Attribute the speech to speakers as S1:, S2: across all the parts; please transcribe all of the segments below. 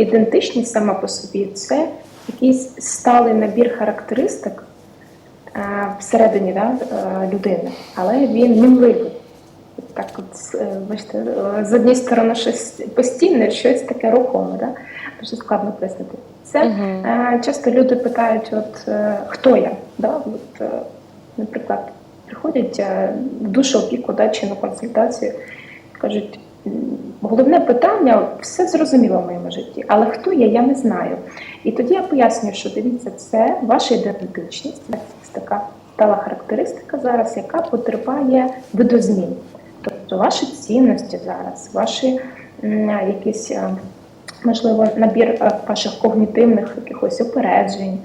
S1: ідентичність сама по собі це якийсь сталий набір характеристик е, всередині да, е, людини, але він мінливий. Так, от, е, бачите, з однієї сторони щось постійне, щось таке рухоме, да? дуже складно пояснити. Це
S2: Мгм.
S1: е, часто люди питають, от хто я? Да? От, наприклад, приходять в душу опіку да, чи на консультацію, кажуть, «М, головне питання все зрозуміло в моєму житті, але хто я, я не знаю. І тоді я пояснюю, що дивіться, це ваша ідентичність, така стала характеристика зараз, яка потерпає видозмін. Тобто ваші цінності зараз, ваші якісь, е, можливо, набір е, ваших когнітивних якихось опереджень,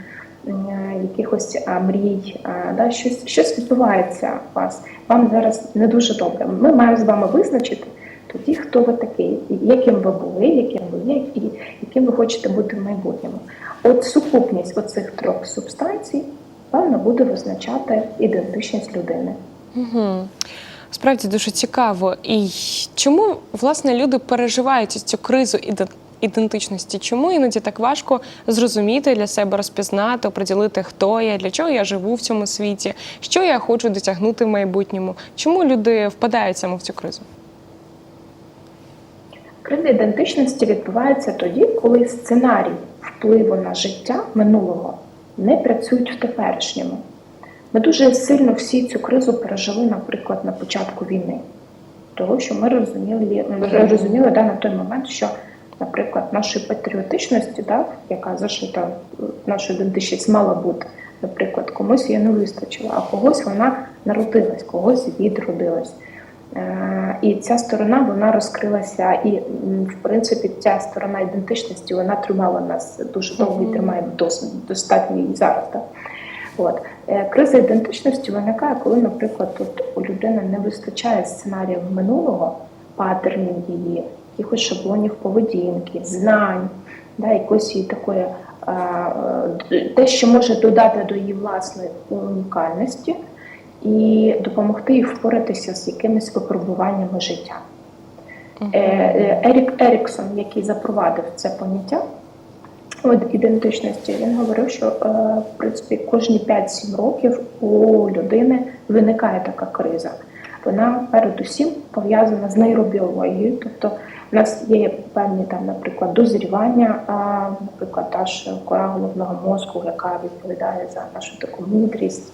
S1: м, е, якихось мрій, да, щось, щось відбувається у вас. Вам зараз не дуже добре. Ми маємо з вами визначити тоді, хто ви такий, яким ви були, яким ви є, і яким ви хочете бути в майбутньому. От сукупність оцих трьох субстанцій, певно, буде визначати ідентичність людини.
S2: Угу. Справді дуже цікаво. І чому власне люди переживають цю кризу іде- ідентичності? Чому іноді так важко зрозуміти для себе, розпізнати, оприділити, хто я, для чого я живу в цьому світі, що я хочу досягнути в майбутньому? Чому люди впадають саме в цю кризу?
S1: Криза ідентичності відбувається тоді, коли сценарій впливу на життя минулого не працюють в теперішньому. Ми дуже сильно всі цю кризу пережили, наприклад, на початку війни, тому що ми розуміли, розуміли да, на той момент, що, наприклад, нашої патріотичності, да, яка зашита в нашу ідентичність, мала бути, наприклад, комусь її не вистачило, а когось вона народилась, когось відродилась. Е, І ця сторона вона розкрилася, і в принципі ця сторона ідентичності вона тримала нас дуже довго і тримає дос- достатньо і зараз. Так? От Е, криза ідентичності виникає, коли, наприклад, от у людини не вистачає сценаріїв минулого, патернів її, якихось шаблонів поведінки, знань, да, якоїсь її такої а, е, те, що може додати до її власної унікальності і допомогти їй впоратися з якимись випробуваннями життя. Е, е, Ерік Еріксон, який запровадив це поняття от ідентичності, він говорив, що е, в принципі кожні 5-7 років у людини виникає така криза. Вона передусім пов'язана з нейробіологією, тобто в нас є певні там, наприклад, дозрівання, а, наприклад, та ж кора головного мозку, яка відповідає за нашу таку мудрість,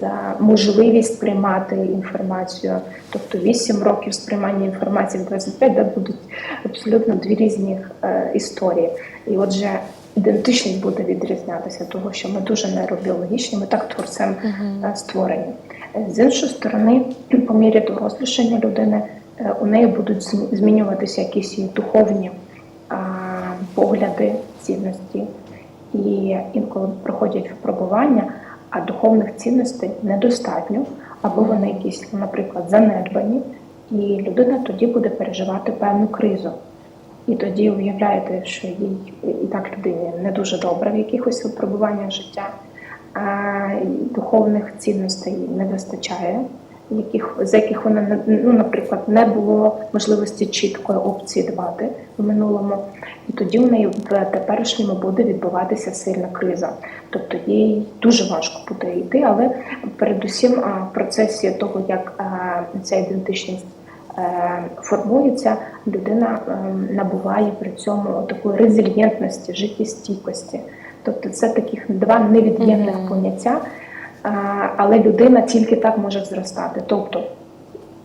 S1: за можливість приймати інформацію. Тобто 8 років сприймання інформації в 25, де будуть абсолютно дві різні е, історії. І отже, ідентичність буде відрізнятися, того що ми дуже нейробіологічні, ми так творцем е, створені. Е, З іншої сторони, по мірі дорослішання людини у неї будуть змінюватися якісь її духовні погляди, цінності. І інколи проходять випробування, а духовних цінностей недостатньо, або вони якісь, наприклад, занедбані, і людина тоді буде переживати певну кризу. І тоді уявляєте, що їй і так людині не дуже добре в якихось випробуваннях життя, а духовних цінностей не вистачає, яких, за яких вона ну, наприклад, не було можливості чіткої опції дбати в минулому. І тоді у неї в теперішньому буде відбуватися сильна криза. Тобто їй дуже важко буде йти, але передусім в процесі того, як ця ідентичність е, формується, людина е, набуває при цьому такої резильєнтності, життєстійкості. Тобто це таких два невід'ємних
S2: Мгм.
S1: поняття, а, але людина тільки так може зростати. Тобто,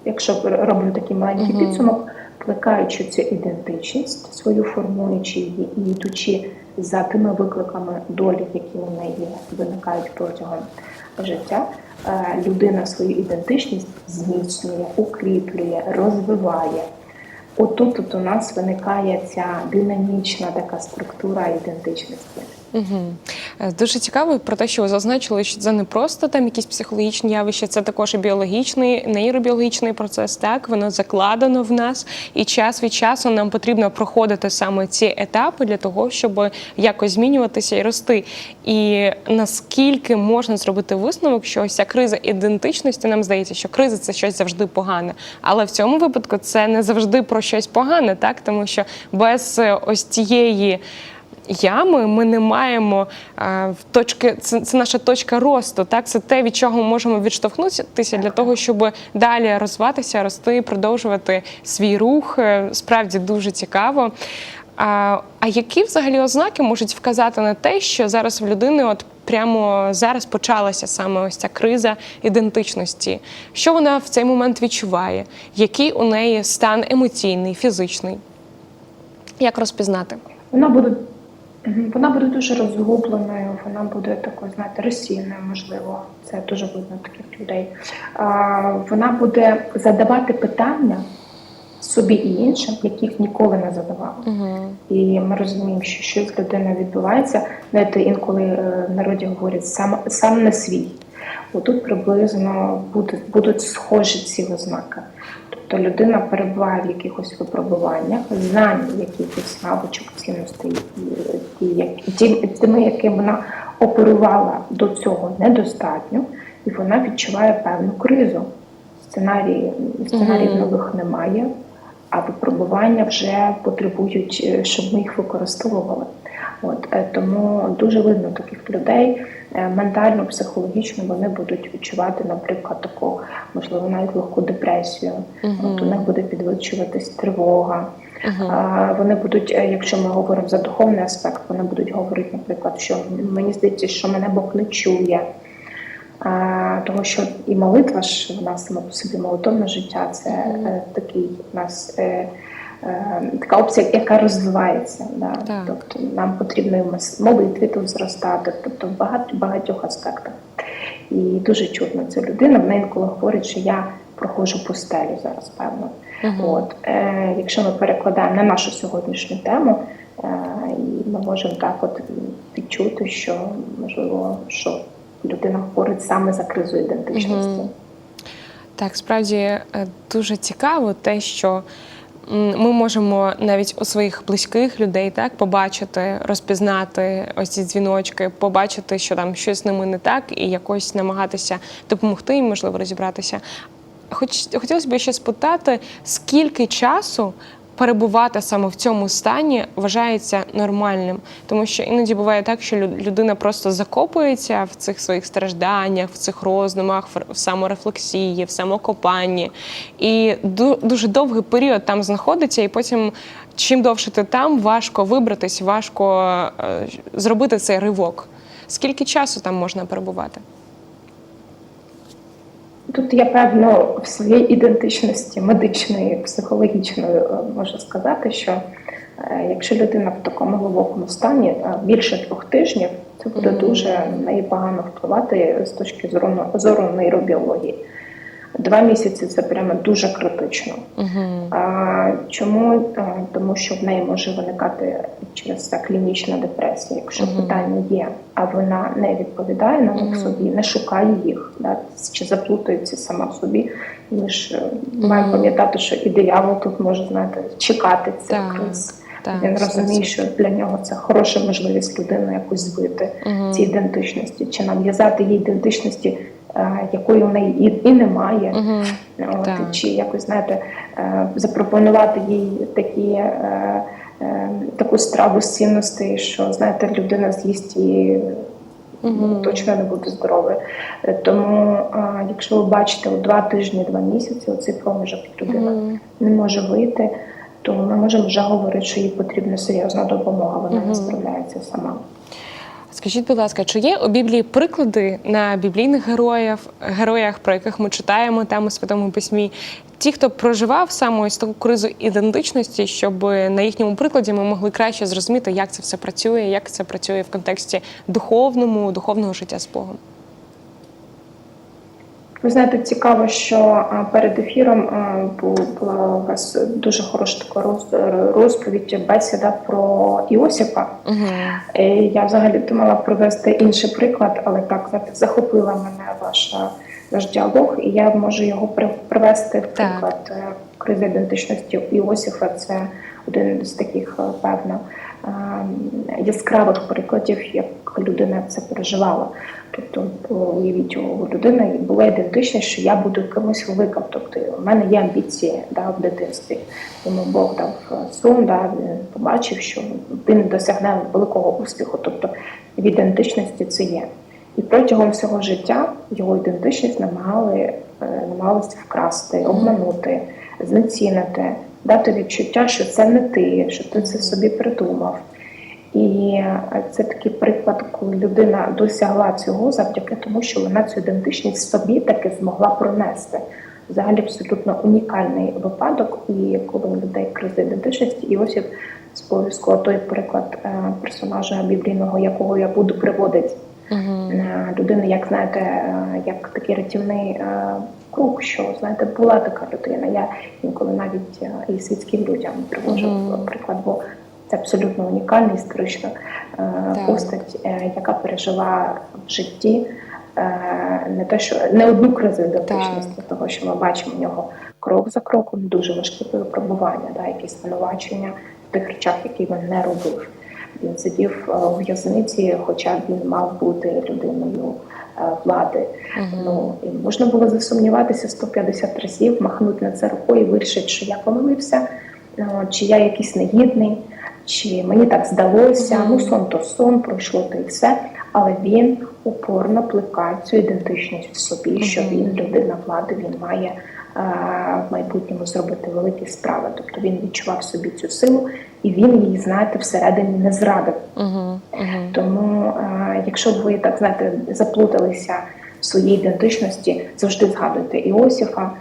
S1: якщо роблю такий маленький
S2: Мгм.
S1: підсумок, плекаючи цю ідентичність, свою формуючи її і йдучи за тими викликами долі, які у неї виникають протягом життя, людина свою ідентичність зміцнює, укріплює, розвиває. Отут от у нас виникає ця динамічна така структура ідентичності.
S2: Угу. Дуже цікаво про те, що ви зазначили, що це не просто там якісь психологічні явища, це також і біологічний, нейробіологічний процес. Так воно закладено в нас, і час від часу нам потрібно проходити саме ці етапи для того, щоб якось змінюватися і рости. І наскільки можна зробити висновок, що ця криза ідентичності, нам здається, що криза це щось завжди погане. Але в цьому випадку це не завжди про щось погане, так тому що без е, ось цієї ями ми не маємо е, точки, це, це наша точка росту. Так, це те, від чого ми можемо відштовхнутися для того, щоб далі розвиватися, рости, продовжувати свій рух. Е, Справді дуже цікаво. А, а які взагалі ознаки можуть вказати на те, що зараз в людини, от прямо зараз почалася саме ось ця криза ідентичності? Що вона в цей момент відчуває? Який у неї стан емоційний, фізичний? Як розпізнати?
S1: Вона буде. Вона буде дуже розгубленою, вона буде такою, знаєте, розсіяною, можливо. Це дуже видно таких людей. Вона буде задавати питання собі і іншим, яких ніколи не задавала.
S2: Угу.
S1: І ми розуміємо, що щось з людиною відбувається. Знаєте, інколи е, в народі говорять сам сам не свій. Отут приблизно будуть, будуть схожі ці ознаки. Тобто людина перебуває в якихось випробуваннях, знань якихось навичок, цінностей, тими, якими вона оперувала до цього недостатньо, і вона відчуває певну кризу. Сценарії, сценаріїв
S2: Мгм.
S1: нових немає, а випробування вже потребують, е, щоб ми їх використовували. От е, тому дуже видно таких людей е, ментально, психологічно вони будуть відчувати, наприклад, таку можливо навіть легку депресію. От у них буде підвищуватись тривога. А, Вони будуть, е, якщо ми говоримо за духовний аспект, вони будуть говорити, наприклад, що мені здається, що мене Бог не чує. Тому що і молитва ж в нас по собі молитовне життя це е, такий у нас така опція, яка розвивається. Да?
S2: Так.
S1: Тобто нам потрібно молитві тут зростати, тобто в багато багатьох аспектах. І дуже чутно ця людина. Вона інколи говорить, що я проходжу пустелю зараз, певно. От е, якщо ми перекладаємо на нашу сьогоднішню тему, е, і ми можемо так от відчути, що можливо, що людина говорить саме за кризу ідентичності.
S2: Мгм. Так, справді е, дуже цікаво те, що ми можемо навіть у своїх близьких людей так побачити, розпізнати ось ці дзвіночки, побачити, що там щось з ними не так, і якось намагатися допомогти їм, можливо, розібратися. Хоч хотілося б ще спитати, скільки часу перебувати саме в цьому стані вважається нормальним, тому що іноді буває так, що людина просто закопується в цих своїх стражданнях, в цих роздумах, в- саморефлексії, в самокопанні, і дуже довгий період там знаходиться, і потім. Чим довше ти там, важко вибратись, важко е, зробити цей ривок. Скільки часу там можна перебувати?
S1: Тут я певно в своїй ідентичності медичної, психологічної е, можу сказати, що е, якщо людина в такому глибокому стані е, більше двох тижнів, це буде дуже на неї погано впливати з точки зору, зору нейробіології. Два місяці це прямо дуже критично.
S2: Угу.
S1: А, чому? А, тому що в неї може виникати через це клінічна депресія. Якщо
S2: Мгм.
S1: питання є, а вона не відповідає на них
S2: Мгм.
S1: собі, не шукає їх, да, чи заплутується сама в собі. Ми ж е, маємо пам'ятати, що і диявол тут може знаєте чекати
S2: Так,
S1: криз.
S2: Так,
S1: Він розуміє, що для нього це хороша можливість людину якось збити
S2: Угу.
S1: ці ідентичності, чи нав'язати їй ідентичності, якої у неї і, і немає.
S2: Угу.
S1: От,
S2: Так.
S1: чи якось знаєте, е, запропонувати їй такі, е, е, таку страву з цінностей, що знаєте, людина з'їсть і ну, точно не буде здоровою. Е, Тому, е, якщо ви бачите у два тижні, два місяці, оцей проміжок людина
S2: Мгм.
S1: не може вийти, то ми можемо вже говорити, що їй потрібна серйозна допомога. Вона
S2: Мгм.
S1: не справляється сама.
S2: Скажіть, будь ласка, чи є у Біблії приклади на біблійних героїв, героях, про яких ми читаємо там у Святому Письмі? Ті, хто проживав саме ось таку кризу ідентичності, щоб на їхньому прикладі ми могли краще зрозуміти, як це все працює, як це працює в контексті духовному, духовного життя з Богом.
S1: Ви знаєте, цікаво, що перед ефіром була у вас дуже хороша така роз- розповідь, бесіда про Іосифа.
S2: Угу.
S1: Е, Я взагалі думала провести інший приклад, але так захопила мене ваша ваш діалог, і я можу його при- привести в приклад е, кризи ідентичності Іосифа. Це один з таких, е, певно, яскравих прикладів, як людина це переживала. Тобто, уявіть, у людини була ідентичність, що я буду кимось великим. Тобто, у мене є амбіції да, в дитинстві. Йому Бог дав е, сон, да, він побачив, що він досягне великого успіху. Тобто в ідентичності це є. І протягом всього життя його ідентичність намагали, е, намагалися вкрасти, обманути, знецінити, дати відчуття, що це не ти, що ти це собі придумав. І е, це такий приклад, коли людина досягла цього завдяки тому, що вона цю ідентичність собі таки змогла пронести. Взагалі абсолютно унікальний випадок. І коли у людей криза ідентичності, Іосиф обов'язково той приклад е, персонажа біблійного, якого я буду приводити людини, як знаєте, е, як такий рятівний е, круг, що знаєте, була така людина. Я інколи навіть е, і світським людям привожу приклад, бо це абсолютно унікальна історична е, постать, е, яка пережила в житті е, не те, що не одну кризу ідентичності, того, що ми бачимо в нього крок за кроком, дуже важкі випробування, да, якісь звинувачення в тих речах, які він не робив. Він сидів е, у в'язниці, хоча він мав бути людиною е, влади. Ну і можна було засумніватися 150 разів, махнути на це рукою, і вирішити, що я помилився, е, чи я якийсь негідний, чи мені так здалося.
S2: Мгм.
S1: Ну сон то сон, пройшло то і все. Але він упорно плекає цю ідентичність в собі, що він людина влади, він має е, в майбутньому зробити великі справи. Тобто він відчував собі цю силу, і він її, знаєте, всередині не зрадив.
S2: Угу. Угу.
S1: Тому, е, якщо б ви так знаєте, заплуталися в своїй ідентичності, завжди згадуйте Іосифа,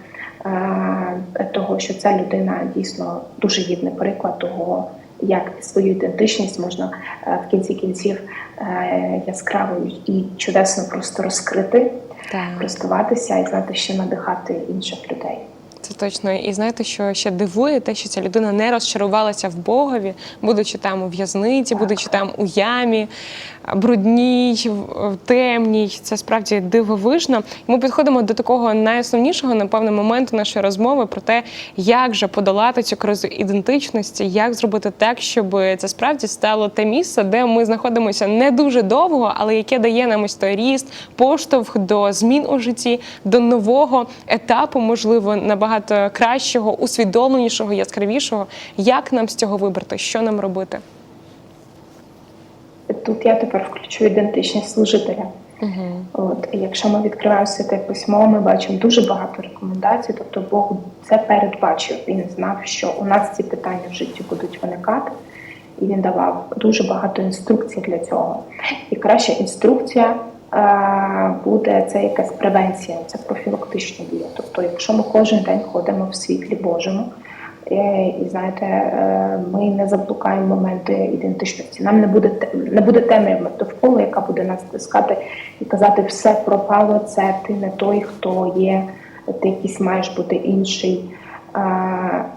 S1: е, того, що ця людина дійсно дуже гідний приклад того, як свою ідентичність можна е, в кінці кінців е, яскраво і чудесно просто розкрити,
S2: Так.
S1: користуватися і знати, ще надихати інших людей.
S2: Це точно. І знаєте, що ще дивує, те, що ця людина не розчарувалася в Богові, будучи там у в'язниці, будучи там у ямі, брудній, темній. Це справді дивовижно. І Ми підходимо до такого найосновнішого, напевно, моменту нашої розмови про те, як же подолати цю кризу ідентичності, як зробити так, щоб це справді стало те місце, де ми знаходимося не дуже довго, але яке дає нам ось той ріст, поштовх до змін у житті, до нового етапу, можливо, набагато кращого, усвідомленішого, яскравішого. Як нам з цього вибрати? Що нам робити?
S1: Тут я тепер включу ідентичність служителя.
S2: Угу.
S1: От якщо ми відкриваємо святе письмо, ми бачимо дуже багато рекомендацій. Тобто Бог це передбачив. Він знав, що у нас ці питання в житті будуть виникати, і він давав дуже багато інструкцій для цього. І краща інструкція буде це якась превенція, це профілактична дія. Тобто, якщо ми кожен день ходимо в світлі Божому. е, І знаєте, е, ми не заблукаємо моменти ідентичності. Нам не буде не буде темряви довкола, яка буде нас стискати і казати, все пропало, це ти не той, хто є, ти якийсь маєш бути інший.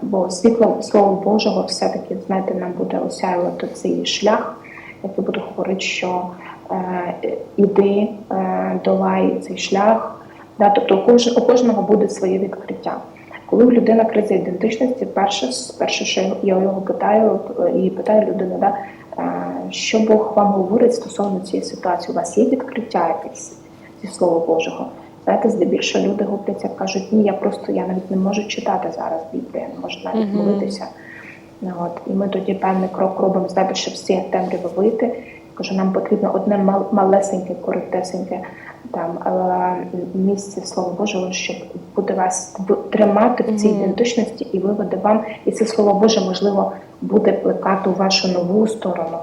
S1: Бо світло Слова Божого все-таки знаєте, нам буде осяювати цей шлях, який буде говорити, що е, іди, е, долай цей шлях. Да, тобто у, кожного буде своє відкриття. Коли у людина криза ідентичності, перше, перше, що я його питаю, і питаю людину, да, е, що Бог вам говорить стосовно цієї ситуації? У вас є відкриття якесь зі Слова Божого? Знаєте, здебільшого люди губляться, кажуть, ні, я просто я навіть не можу читати зараз Біблію, не можу навіть молитися. От, і ми тоді певний крок робимо, знаєте, щоб цієї темряви вийти. Кажу, нам потрібно одне мал- малесеньке, коротесеньке там е, місце Слова Божого, щоб буде вас тримати в цій ідентичності і виведе вам, і це слово Боже можливо буде плекати у вашу нову сторону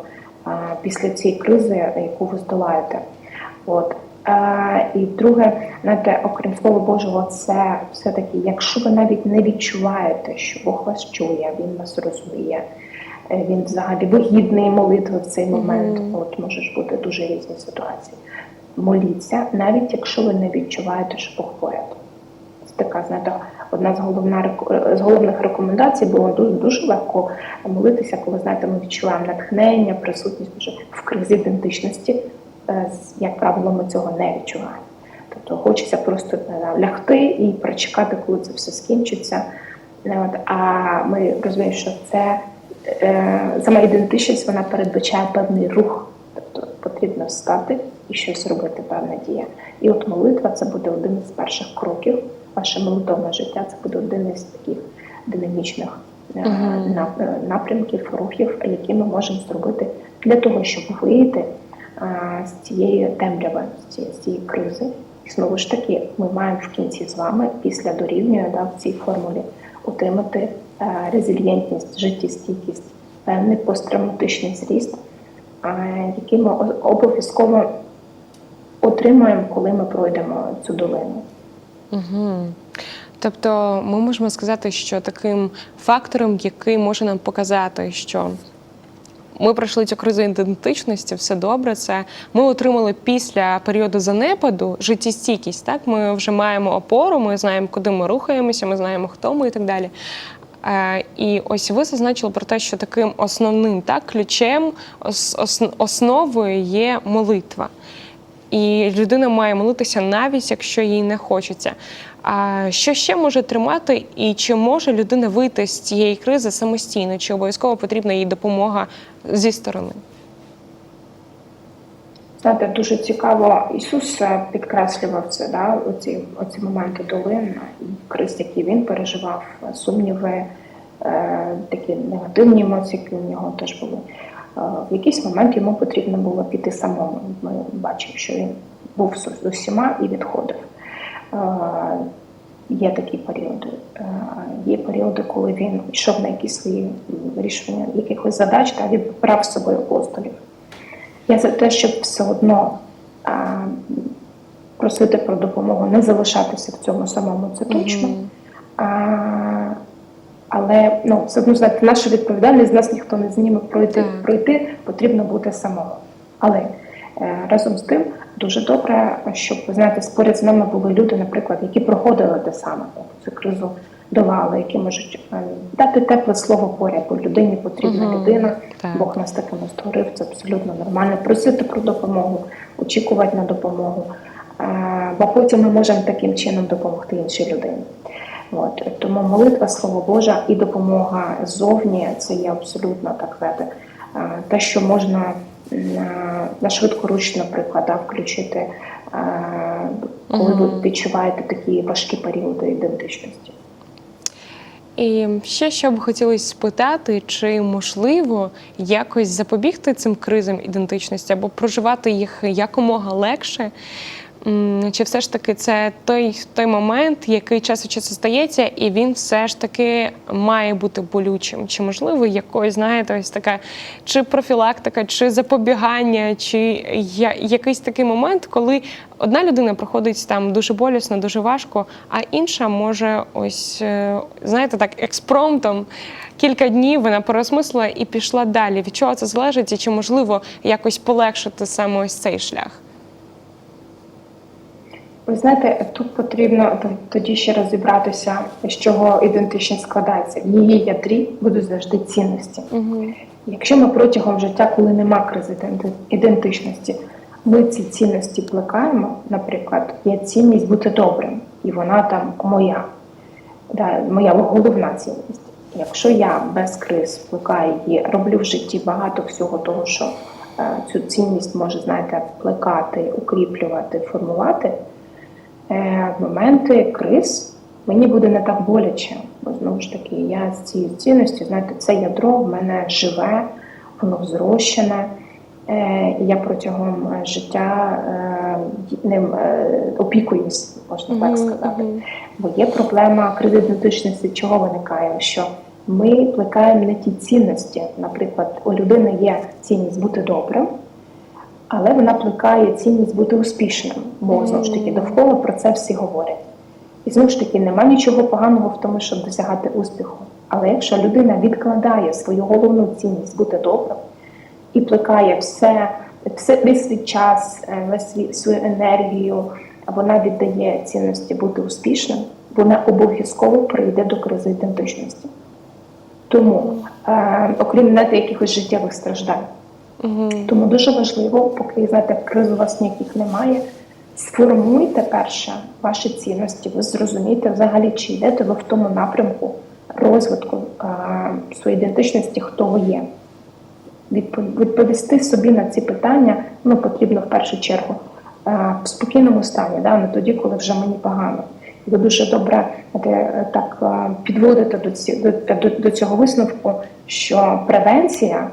S1: а, після цієї кризи, яку ви здолаєте. От. Е, і друге, знаєте, окрім слова Божого, це все-таки, якщо ви навіть не відчуваєте, що Бог вас чує, Він вас розуміє, він взагалі вигідний молитви в цей момент.
S2: Мгм.
S1: От може ж бути дуже різні ситуації. моліться, навіть якщо ви не відчуваєте, що Бог поряд. Це така, знаєте, одна з, головна, рек- з головних рекомендацій було дуже, дуже легко молитися, коли знаєте, ми відчуваємо натхнення, присутність дуже в кризі ідентичності. Е, Як правило, ми цього не відчуваємо. Тобто хочеться просто лягти і прочекати, коли це все скінчиться. Е, а ми розуміємо, що це е, сама ідентичність вона передбачає певний рух. Тобто потрібно встати і щось робити, певна дія. І от молитва це буде один із перших кроків. Ваше молитовне життя це буде один із таких динамічних е, е, напрямків, рухів, які ми можемо зробити для того, щоб вийти е, з цієї темряви, з цієї, з кризи. І знову ж таки, ми маємо в кінці з вами після дорівнює да, в цій формулі отримати е, резильєнтність, життєстійкість, певний посттравматичний зріст, е, який ми обов'язково отримаємо, коли ми пройдемо цю долину.
S2: Угу. Тобто ми можемо сказати, що таким фактором, який може нам показати, що ми пройшли цю кризу ідентичності, все добре. Це ми отримали після періоду занепаду життєстійкість. Так, ми вже маємо опору, ми знаємо, куди ми рухаємося, ми знаємо, хто ми і так далі. Е, І ось ви зазначили про те, що таким основним так, ключем, ос- ос- основою є молитва. І людина має молитися навіть якщо їй не хочеться. А що ще може тримати, і чи може людина вийти з цієї кризи самостійно, чи обов'язково потрібна їй допомога зі сторони?
S1: Знаєте, дуже цікаво, Ісус е, підкреслював це, да, оці, оці моменти долин і криз, які він переживав, е, сумніви, е, такі негативні емоції, які у нього теж були. Е, в якийсь момент йому потрібно було піти самому. Ми бачимо, що він був з усіма і відходив. Е, Є такі періоди. Е, Є періоди, коли він йшов на якісь свої вирішення якихось задач та він брав з собою апостолів. Я за те, щоб все одно а, просити про допомогу, не залишатися в цьому самому, це точно.
S2: Мгм.
S1: А, але ну, все одно знаєте, наша відповідальність, з нас ніхто не зніме пройти,
S2: Так.
S1: пройти, потрібно бути самому. Але е, разом з тим дуже добре, щоб ви знаєте, поряд з нами були люди, наприклад, які проходили те саме, цю кризу долали, які можуть е, дати тепле слово поряд, бо людині потрібна
S2: Мгм.
S1: людина.
S2: Так.
S1: Бог нас такими створив, це абсолютно нормально. Просити про допомогу, очікувати на допомогу, Е, бо потім ми можемо таким чином допомогти іншій людині. От тому молитва, слово Боже і допомога ззовні це є абсолютно так знаєте, е, те, що можна на швидкоруч, наприклад, да, включити, коли ви відчуваєте такі важкі періоди ідентичності.
S2: І ще що б хотілося спитати, чи можливо якось запобігти цим кризам ідентичності або проживати їх якомога легше? Чи все ж таки це той, той момент, який час від часу стається, і він все ж таки має бути болючим? Чи можливо якось, знаєте, ось така чи профілактика, чи запобігання, чи я, якийсь такий момент, коли одна людина проходить там дуже болісно, дуже важко, а інша може ось е, знаєте, так експромтом кілька днів вона переосмислила і пішла далі. Від чого це залежить, і чи можливо якось полегшити саме ось цей шлях?
S1: Ви знаєте, тут потрібно тоді ще розібратися, з чого ідентичність складається. В її ядрі будуть завжди цінності.
S2: Угу.
S1: Якщо ми протягом життя, коли нема кризи ідентичності, ми ці цінності плекаємо, наприклад, є цінність бути добрим, і вона там моя, да, моя головна цінність. Якщо я без криз плекаю її, роблю в житті багато всього того, що е, цю цінність може, знаєте, плекати, укріплювати, формувати, в моменти криз мені буде не так боляче, бо знову ж таки, я з цією цінністю, знаєте, це ядро в мене живе, воно взрощене. Е, я протягом е, життя е, ним е, опікуюсь, можна так сказати. Бо є проблема кризи ідентичності, чого виникає, що ми плекаємо не ті цінності. Наприклад, у людини є цінність бути добрим, але вона плекає цінність бути успішним, бо знову ж таки довкола про це всі говорять. І знову ж таки, нема нічого поганого в тому, щоб досягати успіху. Але якщо людина відкладає свою головну цінність бути добрим і плекає все все весь свій час, е, весь свій, свою енергію вона віддає цінності бути успішним, вона обов'язково прийде до кризи ідентичності. Тому, е, окрім знаєте, якихось життєвих страждань.
S2: Угу.
S1: Тому дуже важливо, поки знаєте, криз у вас ніяких немає. Сформуйте перше ваші цінності, ви зрозумієте взагалі, чи йдете ви в тому напрямку розвитку а, своєї ідентичності, хто ви є. Відпо- Відповісти собі на ці питання ну, потрібно в першу чергу а, в спокійному стані, да, не тоді, коли вже мені погано. І ви дуже добре знаєте, так підводите до, ці, до, до, до цього висновку, що превенція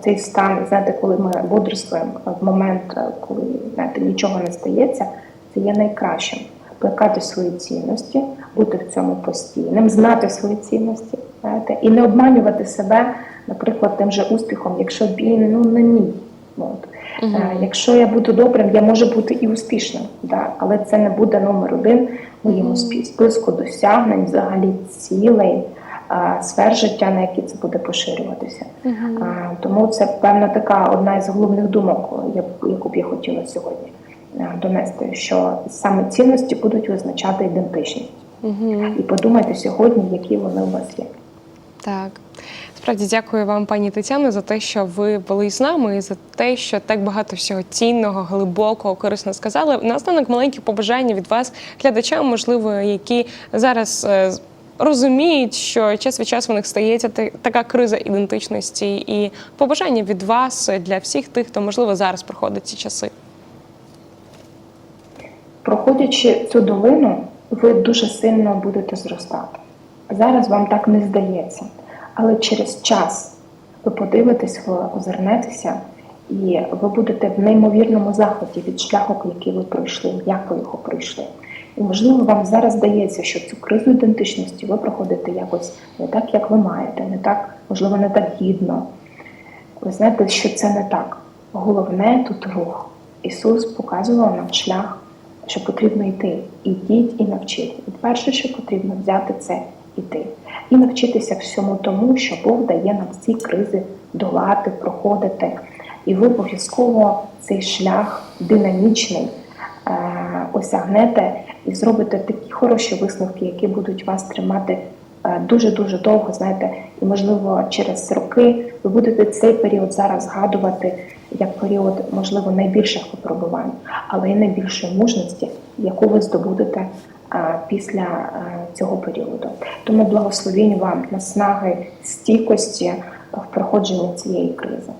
S1: цей стан, знаєте, коли ми бодрствуємо в момент, е, коли знаєте, нічого не стається, це є найкращим. Плекати свої цінності, бути в цьому постійним, знати свої цінності, знаєте, і не обманювати себе, наприклад, тим же успіхом, якщо він ну не мій. От. Е, Якщо я буду добрим, я можу бути і успішним, да? але це не буде номер один моєму спі- списку досягнень, взагалі цілей, сфер життя, на які це буде поширюватися. А, Тому це певно така одна із головних думок, яку б я хотіла сьогодні донести, що саме цінності будуть визначати ідентичність.
S2: Угу.
S1: І подумайте сьогодні, які вони у вас є.
S2: Так. Справді дякую вам, пані Тетяно, за те, що ви були з нами, і за те, що так багато всього цінного, глибокого, корисно сказали. Наостанок маленькі побажання від вас, глядачам, можливо, які зараз е, розуміють, що час від часу в них стається така криза ідентичності, і побажання від вас для всіх тих, хто можливо зараз проходить ці часи.
S1: Проходячи цю долину, ви дуже сильно будете зростати. Зараз вам так не здається, але через час ви подивитесь, ви озирнетеся, і ви будете в неймовірному захваті від шляху, який ви пройшли, як ви його пройшли. І можливо, вам зараз здається, що цю кризу ідентичності ви проходите якось не так, як ви маєте, не так, можливо, не так гідно. Ви знаєте, що це не так. Головне тут рух. Ісус показував нам шлях, що потрібно йти. Ідіть і навчіть. І перше, що потрібно взяти, це іти. І навчитися всьому тому, що Бог дає нам ці кризи долати, проходити. І ви обов'язково цей шлях динамічний е, осягнете і зробите такі хороші висновки, які будуть вас тримати дуже дуже довго, знаєте, і можливо через роки ви будете цей період зараз згадувати як період, можливо, найбільших випробувань, але й найбільшої мужності, яку ви здобудете після цього періоду. Тому благословінь вам наснаги, стійкості в проходженні цієї кризи.